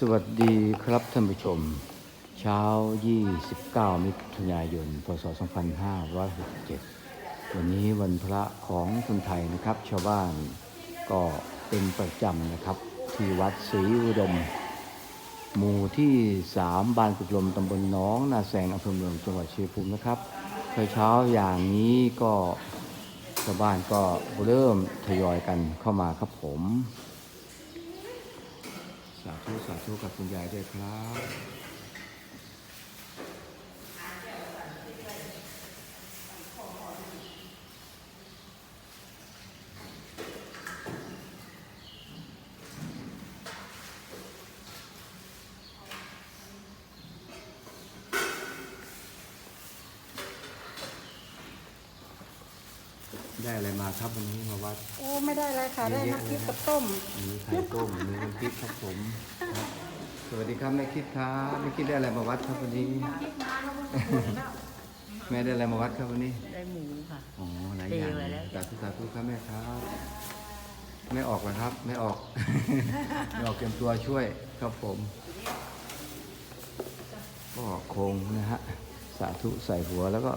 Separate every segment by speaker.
Speaker 1: สวัสดีครับท่านผู้ชม เช้า 29 มิถุนายน พศ 2567 วันนี้วันพระของคนไทยนะครับ ชาวบ้านก็เป็นประจำนะครับ ที่วัดศรีอุดม หมู่ที่ 3 บ้านกุดลมตำบลหน้อง นาแสงอำเภอเมืองจังหวัดชัยภูมินะครับเช้าอย่างนี้ก็ชาวบ้านก็เริ่มทยอยกันเข้ามาครับผม สาธุสาธุกับคุณยายด้วยครับ ได้อะไรมาครับวันนี้มาวัด
Speaker 2: โอ้ไม่ได้อะไรค่ะ
Speaker 1: เย
Speaker 2: ได้
Speaker 1: อะๆ
Speaker 2: น้ำพริก
Speaker 1: เลยนะ
Speaker 2: กับต้ม
Speaker 1: มีไข่ต้มมีน้ำพริกครับผมครับสวัสดีครับแม่คิดครับแม่คิดได้อะไรมาวัดครับวันนี้ แม่ได้อะไรมาวัดครับวันนี้
Speaker 3: ได้หมูค่ะ
Speaker 1: อ๋อหลายอย่าง
Speaker 3: เตรียมไว้แล้ว
Speaker 1: สาธุสาธุครับแม่ครับไม่ออกเหรอครับ ไม่ออกไม่ออกเตรียมตัวช่วยครับผม ก็คงนะฮะสาธุใส่หัวแล้วก็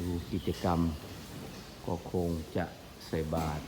Speaker 1: ดูกิจกรรม ก็คงจะใส่บาตร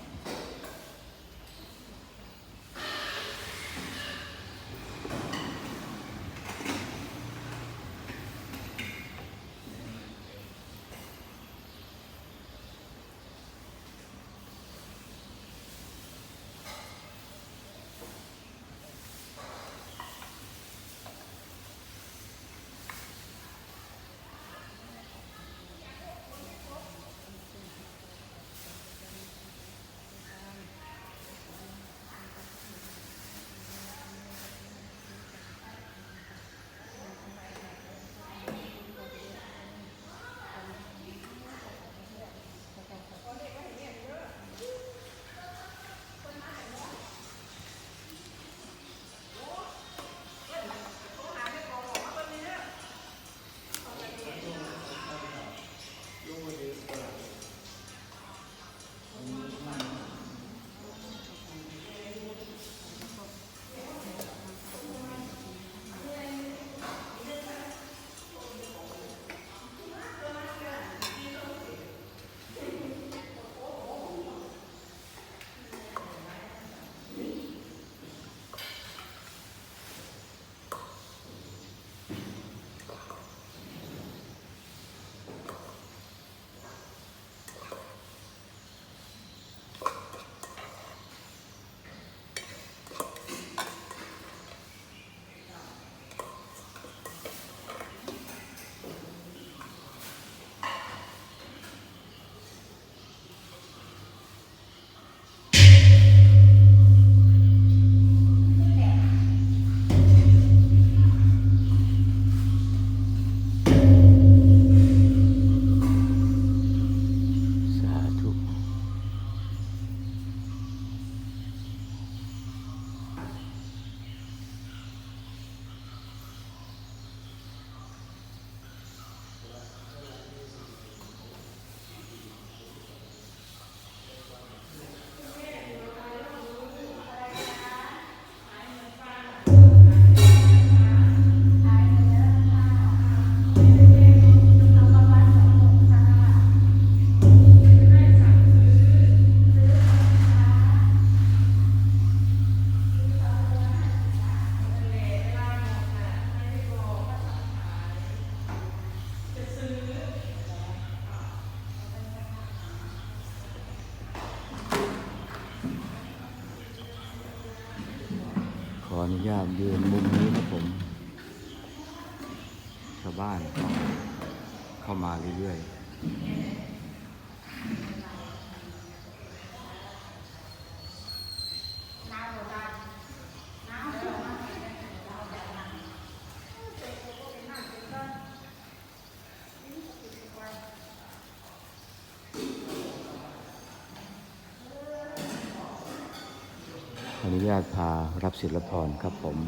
Speaker 1: นุญาตพารับศิลพรครับผม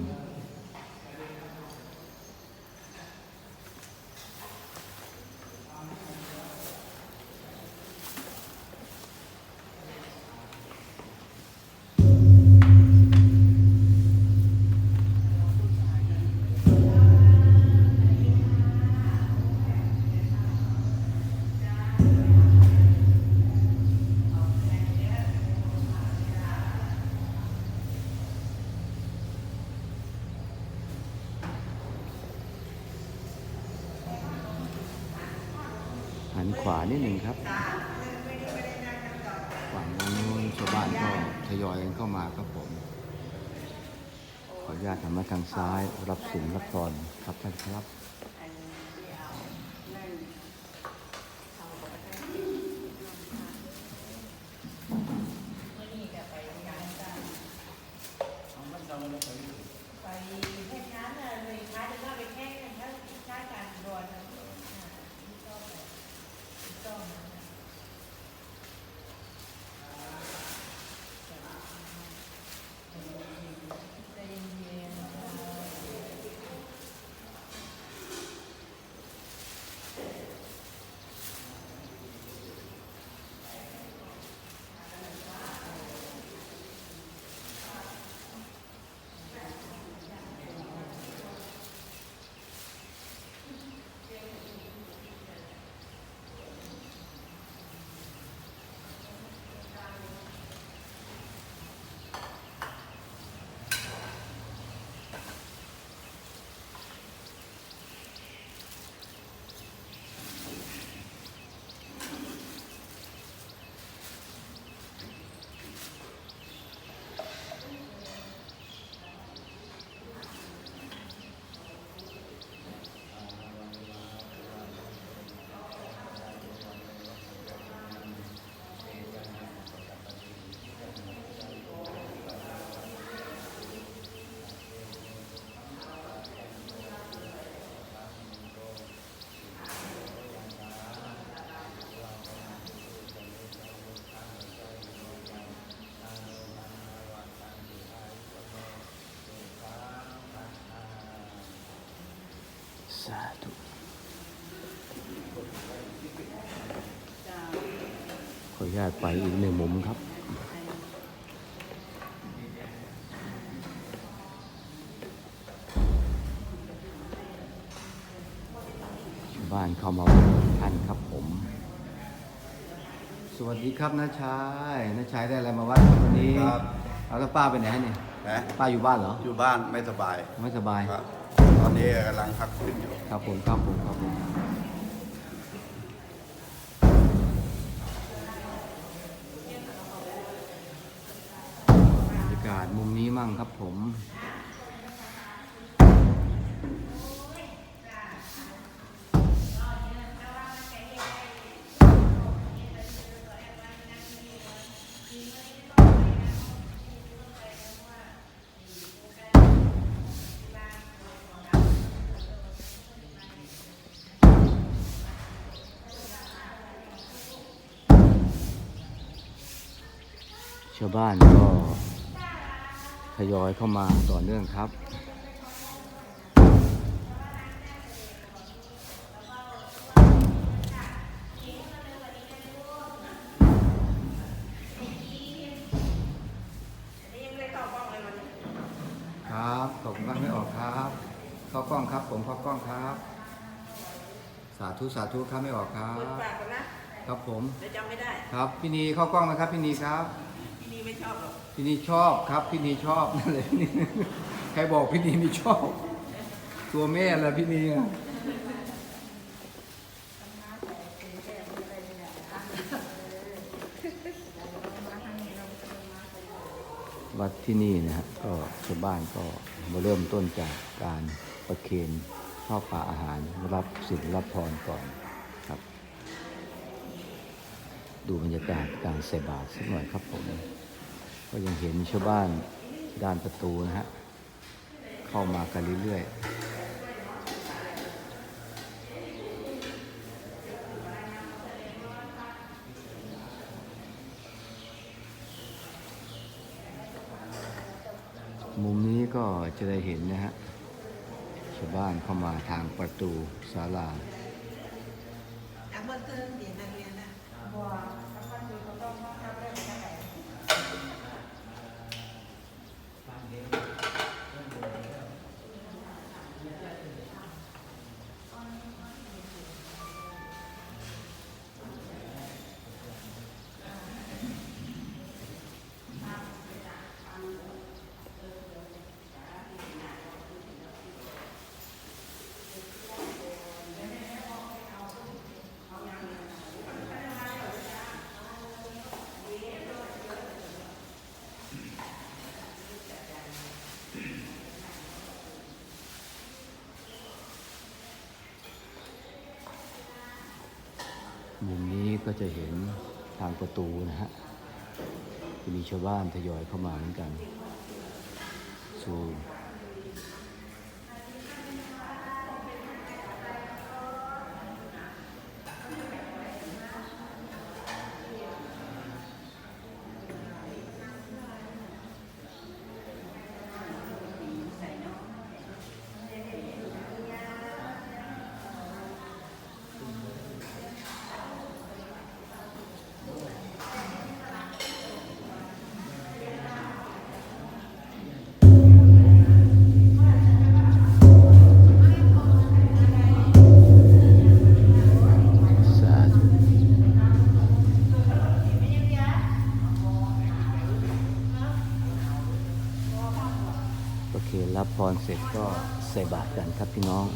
Speaker 2: นิ
Speaker 1: ดหนึ่งครับฝั่งนู้นชาวบ้านก็ทยอยกันเข้ามาครับผม ขออนุญาตทำมาทางซ้ายรับสินรับพรครับท่านครับ
Speaker 2: ไปแค่นั้นเลยค้าจะน่าไปแค่กันถ้าค้าการรอนนะชอบเลยชอบนะใจเย็นๆ
Speaker 1: สาธุขออนุญาตไปอีกหนึ่งมุมครับชาวบ้านเข้ามาวัดท่านครับผม สวัสดีครับน้าชายน้าชายได้อะไรมาวัดครับวันนี้
Speaker 3: ครับ
Speaker 1: เอาแล้วป้าไปไหนเนี่ย
Speaker 3: นะ
Speaker 1: ป้าอยู่บ้านเหรอ
Speaker 3: อยู่บ้านไม่สบาย
Speaker 1: ไม่สบาย
Speaker 3: ครับ ตอนนี้กำลังพักขึ้นอยู่
Speaker 1: ครับผมครับผมครับผมบรรยากาศมุมนี้มั่งครับผม ชาวบ้านก็ทยอยเข้ามาต่อเนื่องครับ ครับตกบ้างไม่ออกครับเข้ากล้องครับ ผมเข้ากล้องครับ สาธุสาธุครับไม่ออกครับ
Speaker 2: เปิดปากก่อนนะครับ
Speaker 1: ผม
Speaker 2: เดี๋ยวจำไม่ได้
Speaker 1: ครับพี่นีเข้ากล้องนะครับพี่นีครับ
Speaker 2: ที่นี่ไม่ ชอบหรอก
Speaker 1: พี่นีชอบครับ พี่นีชอบนั่นเลยพี่นีใครบอกพี่นีไม่ชอบ ตัวแม่แหละพี่นีอะวัดที่นี่นะฮะก็ชาวบ้านก็มาเริ่มต้นจากการประเคนข้าวปลาอาหารรับสินรับพรก่อนครับ ดูบรรยากาศการใส่บาตรสักหน่อยครับผม ก็ยังเห็นชาวบ้านด้านประตูนะฮะ เข้ามากันเรื่อยๆ มุมนี้ก็จะได้เห็นนะฮะ ชาวบ้านเข้ามาทางประตูศาลา
Speaker 2: อักเบอร์เติมเดี๋ยวนักเรียนนะบัวสักวันดูเขาต้องทำเรื่องอะไร
Speaker 1: ช็จะเห็นทางประตูนะฮะจะมีชาวบ้านทยอยเข้ามาเหมือนกันสู่ ใส่บาตรกันครับพี่น้อง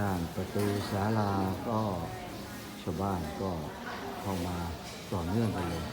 Speaker 1: ด้านประตูศาลาก็ชาวบ้านก็เข้ามาต่อเนื่องกันเลย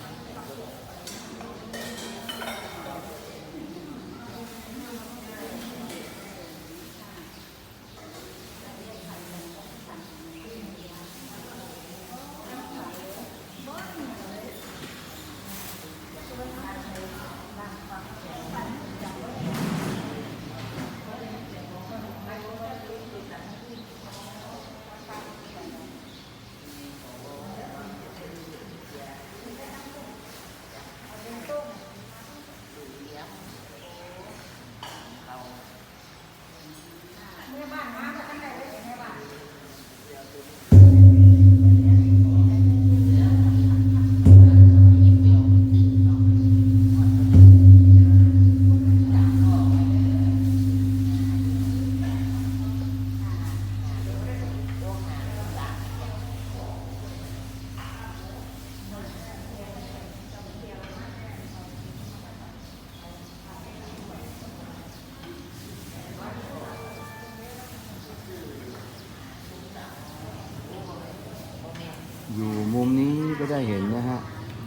Speaker 1: อยู่ มุมนี้ก็ได้เห็นนะฮะ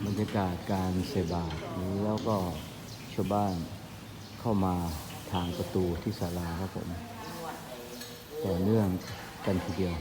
Speaker 1: บรรยากาศการเสบาทนี้แล้วก็ชาวบ้านเข้ามาทางประตูที่ศาลาครับผมต่อเนื่องกันทีเดียว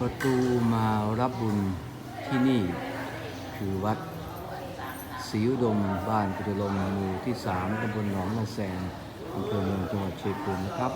Speaker 1: ประตูมารับบุญที่นี่คือวัดศรีอุดมบ้านปุถุลมหมู่ที่สามตำบลหนองนาแซงอำเภอเมืองจังหวัดเชียภูมินะครับ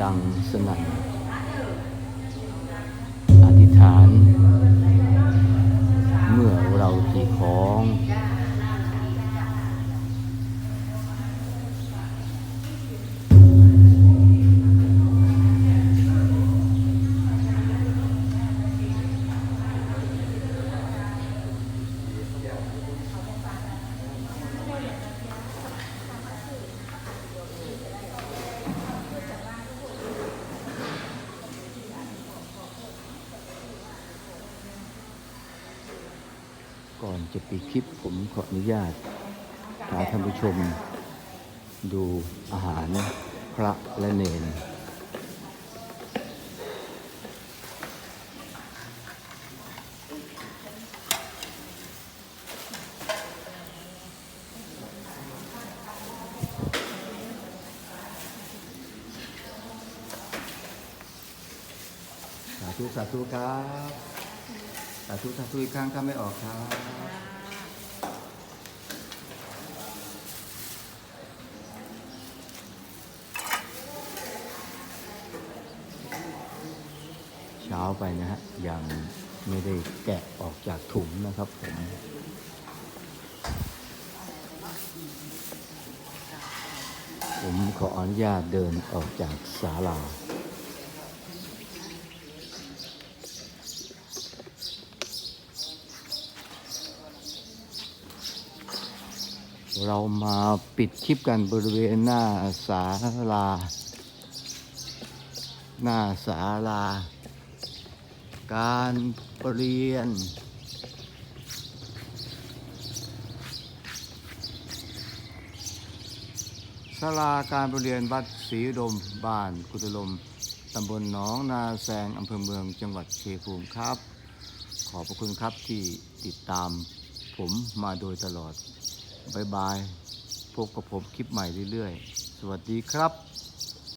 Speaker 1: ดังสนั่นอธิษฐาน เมื่อเราตีของ ก่อนจะปิดคลิปผมขออนุญาตพาท่านผู้ชมดูอาหารพระและเนร สาธุ สาธุครับ สาธุสาธุอีกครั้งถ้าไม่ออกครับเช้าไปนะฮะ ยังไม่ได้แกะออกจากถุงนะครับผมผมขออนุญาตเดินออกจากศาลา เรามาปิดคลิปกันบริเวณหน้าศาลา หน้าศาลา การเปลี่ยน ศาลาการประเรียนวัดศรีดมบ้านกุตลมตำบลหนองนาแซงอำเภอเมืองจังหวัดเชียงภูมิครับ ขอบพระคุณครับที่ติดตามผมมาโดยตลอด บายบาย พบกับผมคลิปใหม่เรื่อยๆ สวัสดีครับ